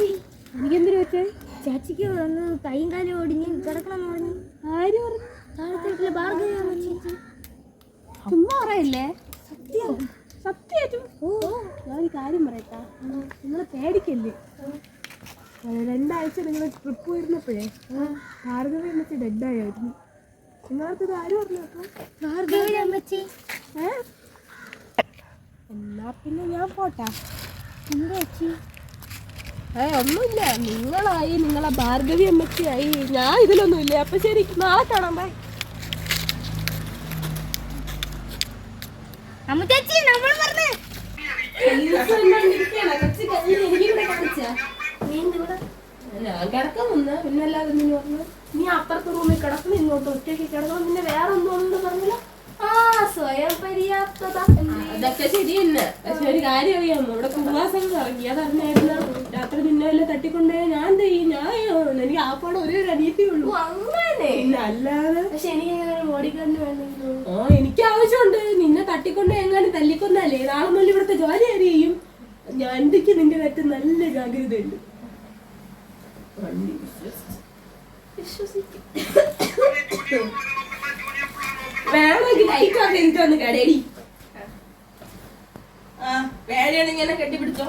എനിക്കെന്തിനു പറ്റേ ചാച്ചിക്ക് ഒന്ന് കൈയും കാലും ഓടിഞ്ഞ് കിടക്കണമെന്ന് പറഞ്ഞു. ആര് പറഞ്ഞു? താഴത്തെ വീട്ടിലെ ഭാർഗവി ചേച്ചി. ചുമ്മാ പറയല്ലേ? സത്യം. സത്യമായിട്ടും ഓ ഞാനൊരു കാര്യം പറയട്ടാ. നിങ്ങൾ പേടിക്കല്ലേ? രണ്ടാഴ്ച നിങ്ങൾ ട്രിപ്പ് പോയിരുന്നപ്പോഴേ ഭാർഗവി ഡെഡ് ഡെഡായിരുന്നു നിങ്ങളടുത്തത് ആര് പറഞ്ഞു ഭാർഗവിയുടെ അമ്മച്ചി. ഏ? എന്നാ പിന്നെ ഞാൻ പോട്ടാ. എന്താ ചേച്ചി? ഏ ഒന്നുമില്ല. നിങ്ങളായി നിങ്ങളെ ഭാർഗവി അമ്മച്ചിയായി. ഞാൻ ഇതിലൊന്നുമില്ല. അപ്പൊ ശരി നാളെ കാണാം. ബൈ. അമ്മ ചേച്ചി നമ്മൾ പറഞ്ഞു. ഞാൻ കിടക്കാൻ വന്ന പിന്നെ അല്ലാതെ നീ അപ്പുറത്തെ റൂമിൽ കിടക്കുന്നു ഇങ്ങോട്ട് ഒറ്റയ്ക്ക് കിടക്കണം പിന്നെ വേറെ ഒന്നും പറഞ്ഞില്ല ആ സ്വയം പര്യാപ്തത അതൊക്കെ ശരി തന്നെ പക്ഷെ ഒരു കാര്യം അറിയാമോ? ഇവിടെ കുമാസം ഇറങ്ങി. അതറിഞ്ഞായിരുന്നു? രാത്രി നിന്നെ തട്ടിക്കൊണ്ടേ ഞാൻ ചെയ്യും ഞാൻ എനിക്ക് ആ പാടെ ഒരേ ഒരു അനിയത്തി ഉള്ളൂ. അങ്ങനെ? അല്ലാതെ പക്ഷെ എനിക്ക് ബോഡിഗാർഡിന് വേണമെങ്കിലും? ആ എനിക്ക് ആവശ്യമുണ്ട്. നിന്നെ തട്ടിക്കൊണ്ടേ എങ്ങാനും തല്ലിക്കൊന്നല്ലേ നാളെ മുതൽ ഇവിടുത്തെ ജോലി അറിയും ഞാൻ എന്തൊക്കെ നിന്റെ കത്ത് നല്ല ജാഗ്രതയുണ്ട്. വിശ്വസിക്കും. ലൈറ്റ് വന്ന് കടയടി. ആ വേറെയാണ് എന്നെ കെട്ടിപ്പിടിച്ചോ.